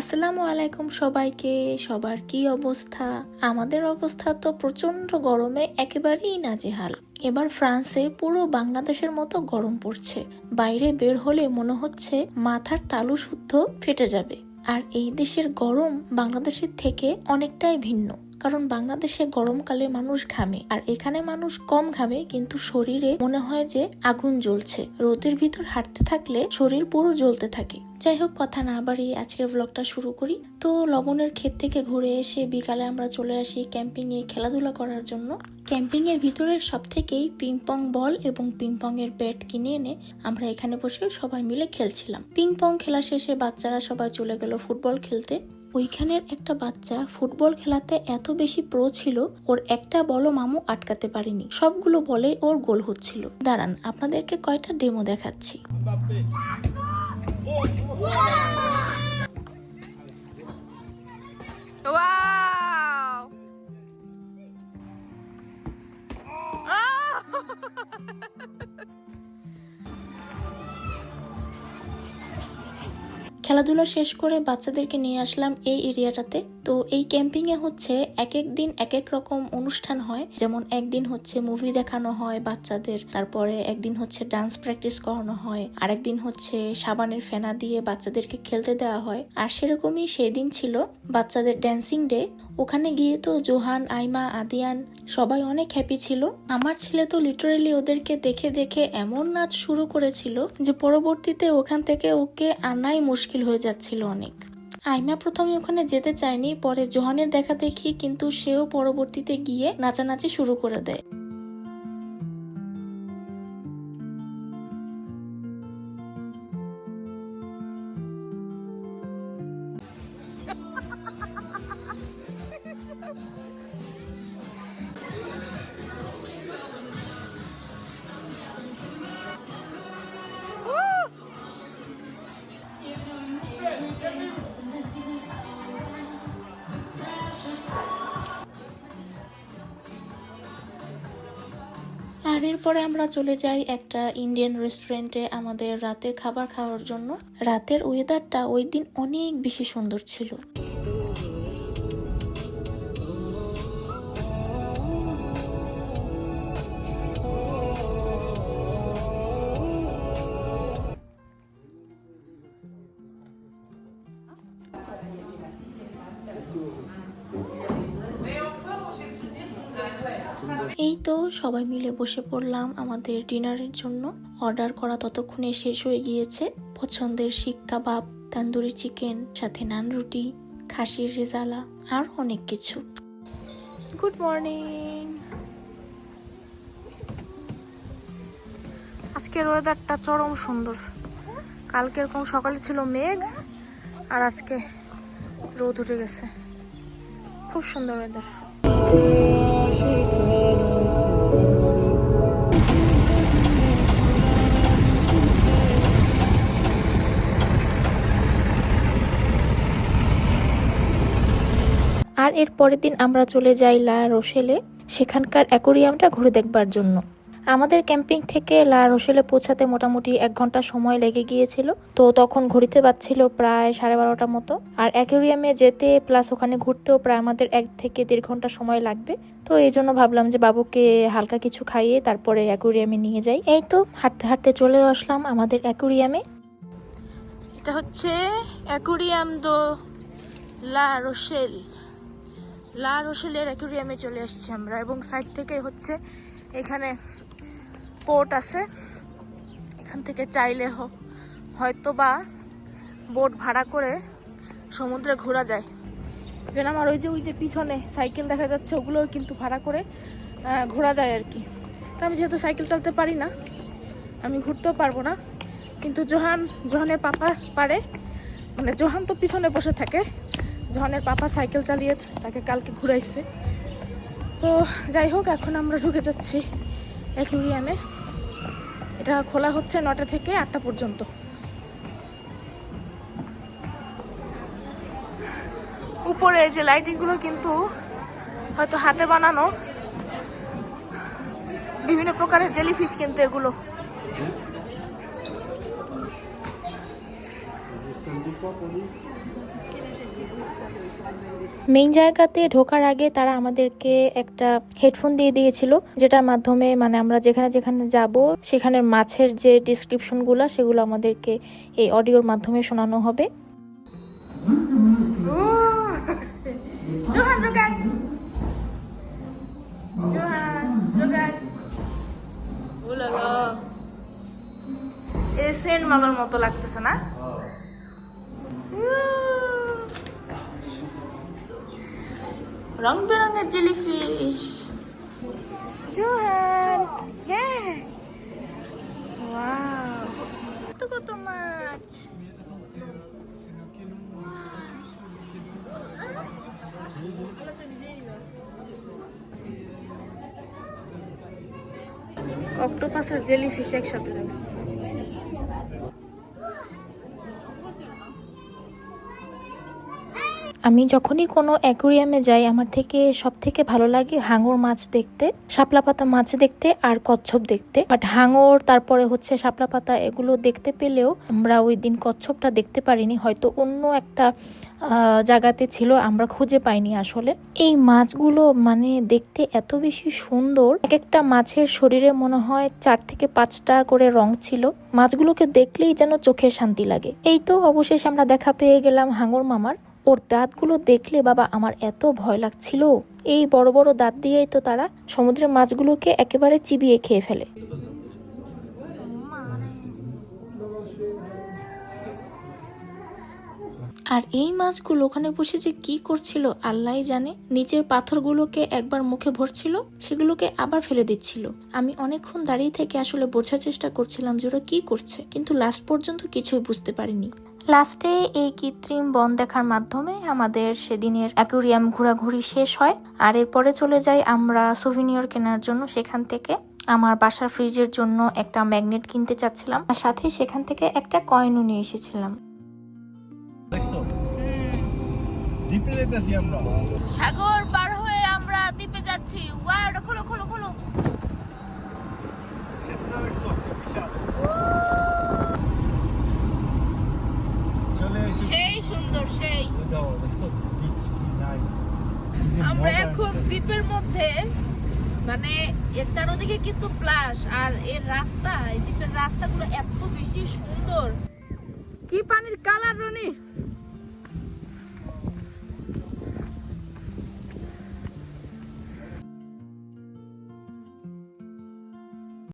আসসালামু আলাইকুম সবাইকে, সবার কি অবস্থা? আমাদের অবস্থা তো প্রচণ্ড গরমে একেবারেই নাজেহাল। এবার ফ্রান্সে পুরো বাংলাদেশের মতো গরম পড়ছে। বাইরে বের হলে মনে হচ্ছে মাথার তালু শুদ্ধ ফেটে যাবে। আর এই দেশের গরম বাংলাদেশের থেকে অনেকটাই ভিন্ন। কারণ বাংলাদেশে গরমকালে মানুষ ঘামে, আর এখানে মানুষ কম ঘামে, কিন্তু শরীরে মনে হয় যে আগুন জ্বলছে। রোদের ভিতর হাঁটতে থাকলে শরীর পুরো জ্বলতে থাকে। যাই হোক, কথা না বাড়িয়ে আজকের ব্লগটা শুরু করি। তো লবণের ক্ষেত থেকে ঘুরে এসে বিকালে আমরা চলে আসি ক্যাম্পিং এ খেলাধুলা করার জন্য। ক্যাম্পিং এর ভিতরের সব থেকেই পিং পং বল এবং পিং পং এর ব্যাট কিনে এনে আমরা এখানে বসে সবাই মিলে খেলছিলাম। পিং পং খেলা শেষে বাচ্চারা সবাই চলে গেল ফুটবল খেলতে। ওইখানের একটা বাচ্চা ফুটবল খেলাতে এত বেশি প্রো ছিল, ওর একটা বলও মামু আটকাতে পারেনি। সবগুলো বলে ওর গোল হচ্ছিল। দাঁড়ান, আপনাদেরকে কয়টা ডেমো দেখাচ্ছি। Wow! খেলাধুলা শেষ করে বাচ্চাদেরকে নিয়ে আসলাম এই এরিয়াটাতে। তো এই ক্যাম্পিং এ হচ্ছে এক এক দিন এক এক রকম অনুষ্ঠান হয়। যেমন একদিন হচ্ছে মুভি দেখানো হয় বাচ্চাদের, তারপরে একদিন হচ্ছে ডান্স প্র্যাকটিস করানো হয়, আরেকদিন হচ্ছে সাবানের ফেনা দিয়ে বাচ্চাদেরকে খেলতে দেওয়া হয়। আর সেরকমই সেই দিন ছিল বাচ্চাদের ড্যান্সিং ডে ওখানে গিয়ে তো জোহান, আইমা, আদিয়ান সবাই অনেক হ্যাপি ছিল। আমার ছেলে তো লিটারেলি ওদেরকে দেখে দেখে এমন নাচ শুরু করেছিল যে পরবর্তীতে ওখান থেকে ওকে আনাই মুশকিল হয়ে যাচ্ছিল অনেক। আইমা প্রথমে ওখানে যেতে চায়নি, পরে জোহানের দেখা দেখি কিন্তু সেও পরবর্তীতে গিয়ে নাচানাচি শুরু করে দেয়। আর পরে আমরা চলে যাই একটা ইন্ডিয়ান রেস্টুরেন্টে আমাদের রাতের খাবার খাওয়ার জন্য। রাতের ওয়েদারটা ওই দিন অনেক বেশি সুন্দর ছিল। এই তো সবাই মিলে বসে পড়লাম আমাদের ডিনারের জন্য। অর্ডার করা ততক্ষণে শেষ হয়ে গিয়েছে। পছন্দের শিক কাবাব তান্দুরি চিকেন সাথে নান রুটি খাসির রেজালা আর অনেক কিছু। গুড মর্নিং আজকের ওয়েদারটা চরম সুন্দর। কালকে এরকম সকালে ছিল মেঘ আর আজকে রোদ উঠে গেছে। খুব সুন্দর ওয়েদার এর পরের দিন আমরা চলে যাই লা রোশেলে, সেখানকার অ্যাকোরিয়ামটা ঘুরে দেখবার জন্য। আমাদের ক্যাম্পিং থেকে লা রোশেলে পৌঁছাতে মোটামুটি এক ঘণ্টা সময় লেগে গিয়েছিল। তো তখন ঘড়িতে বাজছিল প্রায় সাড়ে বারোটার মতো। আর অ্যাকোরিয়ামে যেতে প্লাস ওখানে ঘুরতেও প্রায় আমাদের এক থেকে দেড় ঘণ্টা সময় লাগবে। তো এই জন্য ভাবলাম যে বাবুকে হালকা কিছু খাইয়ে তারপরে অ্যাকোরিয়ামে নিয়ে যাই। এই তো হাঁটতে হাঁটতে চলে আসলাম আমাদের অ্যাকোরিয়ামে। এটা হচ্ছে অ্যাকুরিয়াম দো লা রোশেল। লা রোশেলের অ্যাকুরিয়ামে চলে আসছি আমরা এবং সাইড থেকে হচ্ছে এখানে পোর্ট আছে। এখান থেকে চাইলে হয়তো বা বোট ভাড়া করে সমুদ্রে ঘোরা যায়। এখানে আমার ওই যে ওই যে পিছনে সাইকেল দেখা যাচ্ছে, ওগুলোও কিন্তু ভাড়া করে ঘোরা যায় আর কি। তো আমি যেহেতু সাইকেল চালাতে পারি না, আমি ঘুরতেও পারব না। কিন্তু জোহান, জোহানের পাপা পারে। মানে জোহান তো পিছনে বসে থাকে। জোহানের পাপা সাইকেল চালিয়ে তাকে কালকে ঘুরাইছে। তো যাই হোক, এখন আমরা ঢুকে যাচ্ছি অ্যাকুরিয়ামে। এটা খোলা হচ্ছে নটা থেকে আটটা পর্যন্ত। উপরে যে লাইটিংগুলো কিন্তু হয়তো হাতে বানানো, বিভিন্ন প্রকারের জেলিফিশ কিন্তু এগুলো। মেইন জায়গাতে ঢোকার আগে তারা আমাদেরকে একটা হেডফোন দিয়ে দিয়েছিল যেটার মাধ্যমে মানে আমরা যেখানে যেখানে যাব সেখানের মাছের যে ডিসক্রিপশনগুলো সেগুলো আমাদেরকে এই অডিওর মাধ্যমে শোনানো হবে। সেন্ট মালার মতো লাগতেছে না? রং বেরঙের জেলিফিশ জোহান হ্যাঁ ওয়াও কত কত মাছ অক্টোপাস আর জেলিফিশ একসাথে লাগছে আমি যখনই কোনো অ্যাকোরিয়ামে যাই, আমার থেকে সব থেকে ভালো লাগে হাঙর মাছ দেখতে, শাপলা পাতা মাছ দেখতে আর কচ্ছপ দেখতে। বাট হাঙর, তারপরে হচ্ছে শাপলা পাতা, এগুলো দেখতে পেলেও আমরা ওই দিন কচ্ছপটা দেখতে পারিনি। হয়তো অন্য একটা জায়গাতে ছিল, আমরা খুঁজে পাইনি আসলে। এই মাছগুলো মানে দেখতে এত বেশি সুন্দর। এক একটা মাছের শরীরে মনে হয় চার থেকে পাঁচটা করে রং ছিল। মাছগুলোকে দেখলেই যেন চোখে শান্তি লাগে। এই তো অবশেষে আমরা দেখা পেয়ে গেলাম হাঙর মামার। ওর দাঁতগুলো দেখলে বাবা আমার এত ভয় লাগছিল। এই বড় বড় দাঁত দিয়েই তো তারা সমুদ্রের মাছগুলোকে একেবারে চিবিয়ে খেয়ে ফেলে। আর এই মাছগুলো ওখানে বসে যে কি করছিল আল্লাহ জানে। নিচের পাথরগুলোকে একবার মুখে ভরছিল, সেগুলোকে আবার ফেলে দিচ্ছিল। আমি অনেকক্ষণ দাঁড়িয়ে থেকে আসলে বোঝার চেষ্টা করছিলাম যে ওরা কি করছে, কিন্তু লাস্ট পর্যন্ত কিছুই বুঝতে পারিনি। লাস্টে এই কৃত্রিম বন দেখার মাধ্যমে আমাদের সেদিনের অ্যাকুরিয়াম ঘোরাঘুরি শেষ হয়। আর এরপরে চলে যাই আমরা সুভিনিয়র কেনার জন্য। সেখান থেকে আমার বাসার ফ্রিজের জন্য একটা ম্যাগনেট কিনতে চাচ্ছিলাম। আর সাথে সেখান থেকে একটা কয়েনও নিয়ে এসেছিলাম। সাগর পার হয়ে আমরা দ্বীপে যাচ্ছি ওয়াও এটা খোলো খোলো খোলো সেটা দেখছ বিশাল চলে এসে সেই সুন্দর সেই দাও দেখছ বিচ কি নাইস আমরা এখন দ্বীপের মধ্যে মানে এর চারোদিকে কিন্তু প্লাস, আর এর রাস্তা, এই দ্বীপের রাস্তাগুলো এত বেশি সুন্দর। কি পানির কালার রনি?